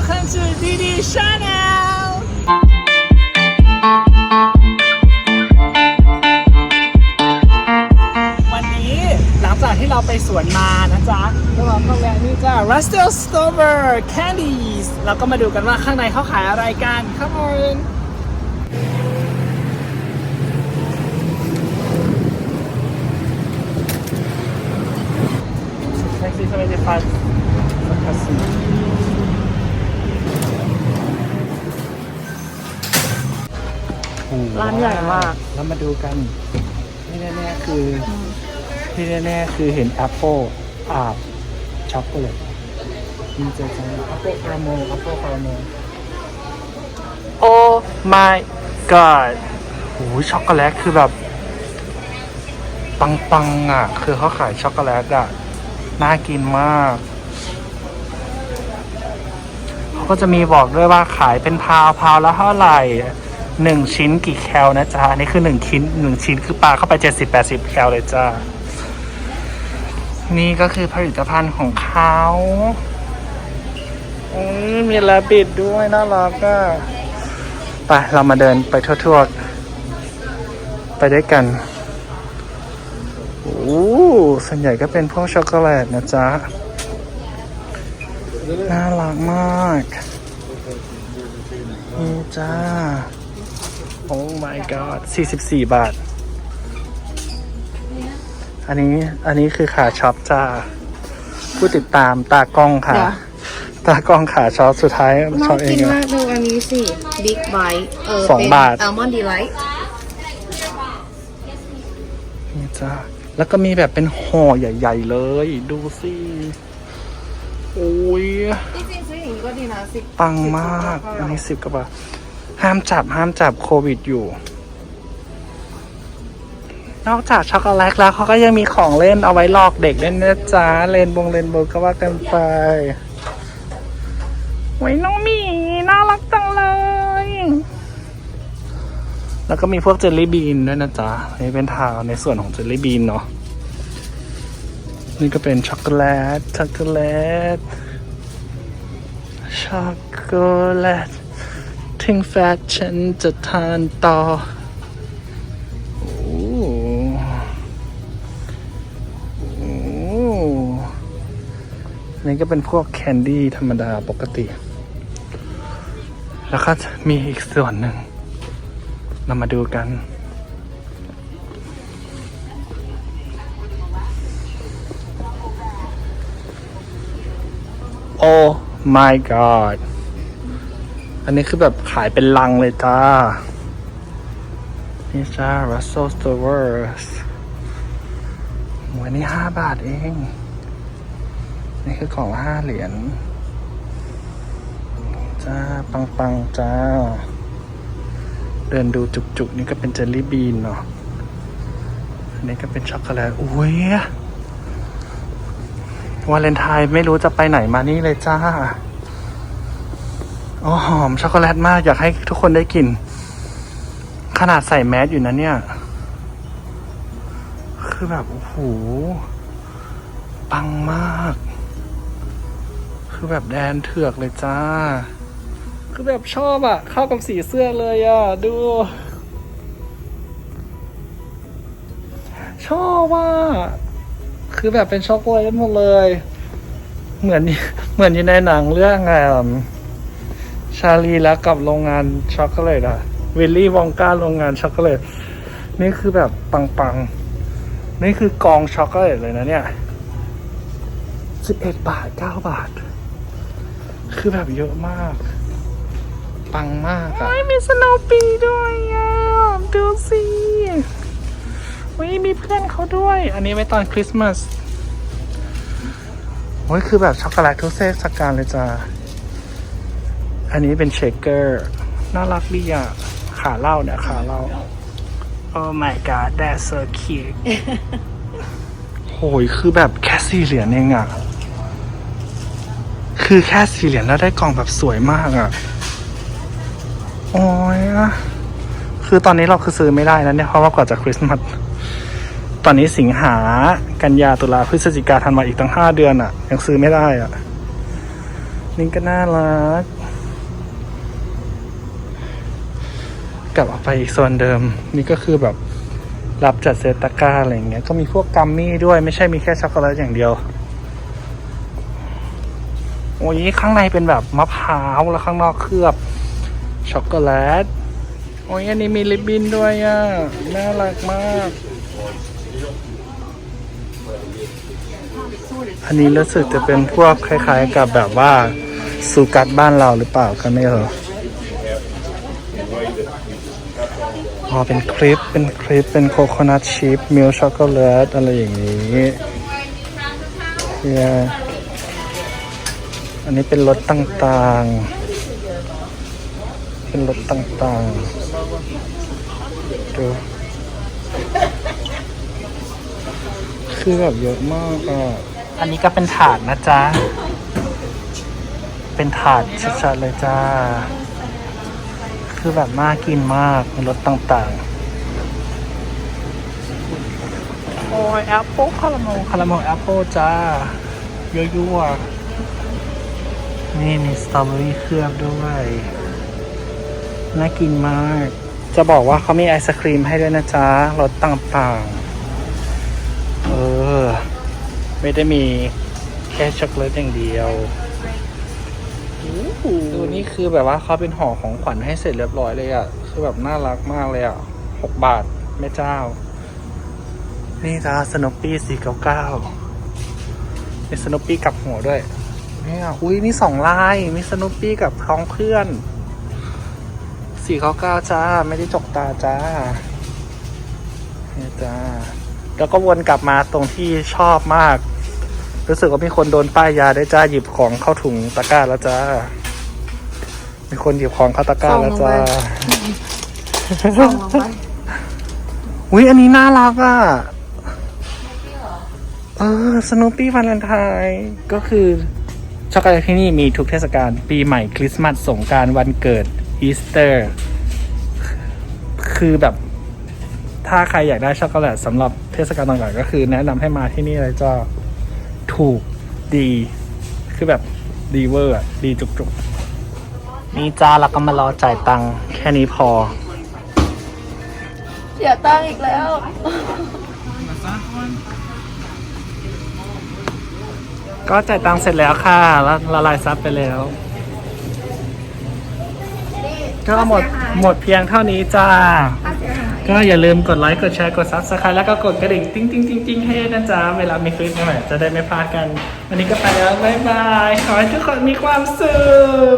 welcome to DD Channel วันนี้หลังจากที่เราไปสวนมานะจ๊ะแล้วเราก็แวะนี่จ้า Rustle Stover Candies เราก็มาดูกันว่าข้างในเขาขายอะไรกัน Come on Taxi 75 ร้านใหญ่มาก แล้วมาดูกันที่แน่ๆคืออที่แน่ๆคือเห็นแอปเปิลอาบช็อกโกแลตมีเจอจังแอปเปิลคาราเมลแอปเปิลคาราเมลโอ้ my god โหช็อกโกแลตคือแบบ ปังๆอะ คือเขาขายช็อกโกแลตอะ น่ากินมาก เขาก็จะมีบอกด้วยว่าขายเป็นพาวพาวละเท่าไหร่ หนึ่งชิ้นกี่แคลนะจ๊ะอันนี้คือหนึ่งชิ้นหนึ่งชิ้นคือปลาเข้าไปเจ็ดสิบแปดสิบแคลเลยจ้านี่ก็คือผลิตภัณฑ์ของเขาอืมมีลาบิดด้วยน่ารักอะไปเรามาเดินไปทั่วๆ ไปด้วยกันโอ้ส่วนใหญ่ก็เป็นพวกช็อกโกแลตนะจ๊ะ น่ารักมากนี่จ้า โอ้ my god 44 บาท อันนี้อันนี้คือขาช็อปจ้า ผู้ติดตามตากล้องค่ะเดี๋ยวตากล้องขาช็อปสุดท้ายช็น่าอปเอกิงนอะ มากดูอันนี้สิบิ๊กไบต์เออสองเป็นบาท อัลมอนด์ดีไลท์นี่จ้าแล้วก็มีแบบเป็นห่อใหญ่ ๆ เลย ดูสิโอ้ย จริงๆซื้ออย่างนี้ก็ดีนะสิบปังมาก อันนี้สิบกว่าบาท ห้ามจับห้ามจับโควิดอยู่ นอกจากช็อกโกแลตแล้วเขาก็ยังมีของเล่นเอาไว้หลอกเด็กเล่นนะจ๊ะเลนบงเลนโบว์ก็ว่ากันไปไว้น้องหมีน่ารักจังเลย แล้วก็มีพวกเจลลี่บีนด้วยนะจ๊ะนี่เป็นทาวในส่วนของเจลลี่บีนเนาะนี่ก็เป็นช็อกโกแลตช็อกโกแลตช็อกโกแลต งแฟชั่นจะทานต่อ โอ้โอ้นี่ก็เป็นพวกแคนดี้ธรรมดาปกติ แล้วก็มีอีกส่วนหนึ่ง เรามาดูกันโอ้ my god อันนี้คือแบบขายเป็นลังเลยจ้า นี่จ้า Russell Stowers หมวยนี่ห้าบาทเอง นี่คือกล่องละห้าเหรียญ จ้า ปังปังจ้า เดินดูจุกๆ นี่ก็เป็นเจลลี่บีนเนาะ อันนี้ก็เป็นช็อกโกแลต อุ้ยวาเลนไทน์ไม่รู้จะไปไหนมานี่เลยจ้า อ๋อหอมช็อกโกแลตมากอยากให้ทุกคนได้กลิ่น ขนาดใส่แมสอยู่นะเนี่ย คือแบบ โอ้โห ปังมาก คือแบบแดนเถือกเลยจ้า คือแบบชอบอะเข้ากับสีเสื้อเลยอะดู ชอบว่า คือแบบเป็นช็อกโกแลตหมดเลย เหมือนเหมือนอยู่ในหนังเรื่องอะไรอะ ชาลีแล้วกับโรงงานช็อกโกแลตอะวิลลี่วองกาโรงงานช็อกโกแลตนี่คือแบบปังๆ นี่คือกองช็อกโกแลตเลยนะเนี่ยสิบเอ็ดบาทเก้าบาท คือแบบเยอะมาก ปังมากอะมีสโนปีด้วยอะดูสิวิมีเพื่อนเขาด้วย อันนี้ไว้ตอนคริสต์มาสโอ้ยคือแบบช็อกโกแลตทุกเทศกาลเลยจ้า อันนี้เป็นเชคเกอร์ น่ารักดีอะ ขาเหล่าเนี่ยขาเหล่า Oh my god that's so cute โหยคือแบบแค่สี่เหรียญเองอะ คือแค่สี่เหรียญแล้วได้กล่องแบบสวยมากอะ โอ้ยอะคือตอนนี้เราคือซื้อไม่ได้แล้วเนี่ย เพราะว่ากว่าจะคริสต์มาส ตอนนี้สิงหา กันยา ตุลา พฤศจิกาธันวาอีกตั้งห้าเดือนอะ ยังซื้อไม่ได้อะ นี่ก็น่ารัก กลับออกไปอีกโซนเดิม นี่ก็คือแบบรับจัดเซตตะกร้าอะไรอย่างเงี้ยก็มีพวกกัมมี่ด้วยไม่ใช่มีแค่ช็อกโกแลตอย่างเดียวโอ้ยข้างในเป็นแบบมะพร้าวแล้วข้างนอกเคลือบช็อกโกแลตโอ้ยอันนี้มีริบบิ้นด้วยอะน่ารักมาก อันนี้รู้สึกจะเป็นพวกคล้าย ๆ กับแบบว่าซูกัดบ้านเราหรือเปล่าก็ไม่รู้อ๋ อเป็นคลิป เป็นคลิป เป็นโคโคนัทชิพมิลช็อกโกแลตอะไรอย่างนี้เนี่ยอันนี้เป็นรสต่างๆ เป็นรสต่างๆ ดู คือแบบเยอะมากอะ อันนี้ก็เป็นถาดนะจ๊ะ เป็นถาดชัดๆเลยจ้า คือแบบน่ากินมากรสต่างๆ โอ้ยแอปเปิลคาราเมลคาราเมลแอปเปิลจ้ายั่วๆนี่มีสตรอเบอรี่เคลือบด้วยน่ากินมาก จะบอกว่าเขามีไอศครีมให้ด้วยนะจ๊ะรสต่างๆ เออ ไม่ได้มีแค่ช็อกโกแลตอย่างเดียวดู นี่คือแบบว่าเขาเป็นห่อของขวัญให้เสร็จเรียบร้อยเลยอะ่ะ คือแบบน่ารักมากเลยอะ่ะหกบาทแม่เจ้า นี่จ้าสโนปี้สี่เก้าเก้ามีสโนปี้กับหัวด้วยเนี่ยอุ้ยนี่สองลาย มีสโนปี้กับท้องเพื่อนสี่เก้าเก้าจ้า ไม่ได้จกตาจ้าเนี่ยจ้า แล้วก็วนกลับมาตรงที่ชอบมาก รู้สึกว่ามีคนโดนป้ายยาได้จ้าหยิบของเข้าถุงตะกร้าแล้วจ้า มีคนหยิบของเข้าตะกร้าแล้วจ้าส่องลงไปอุ้ยอันนี้น่ารักอะเออสโนปี้วาเลนไทน์ก็คือ ช็อกโกแลตที่นี่มีทุกเทศกาลปีใหม่คริสต์มาสสงกรารวันเกิดอีสเตอร์ คือแบบ ถ้าใครอยากได้ช็อกโกแลตสำหรับเทศกาลต่างๆก็คือ แนะนำให้มาที่นี่เลยจ้าถูกดี คือแบบดีเวอร์อะดีจุกๆ นี่จ้าแล้วก็มารอจ่ายตังค์แค่นี้พอ เสียตังค์อีกแล้ว ก็จ่ายตังค์เสร็จแล้วค่ะแล้วละลายซับไปแล้ว ก็หมดหมดเพียงเท่านี้จ้า ก็อย่าลืมกดไลค์กดแชร์กดซับสไครต์แล้วก็กดกระดิ่งติ้งติ้งติ้งติ้งให้ด้วยนะจ๊ะเวลามีคลิปใหม่ๆจะได้ไม่พลาดกัน วันนี้ก็ไปแล้วบ๊ายบายขอให้ทุกคนมีความสุข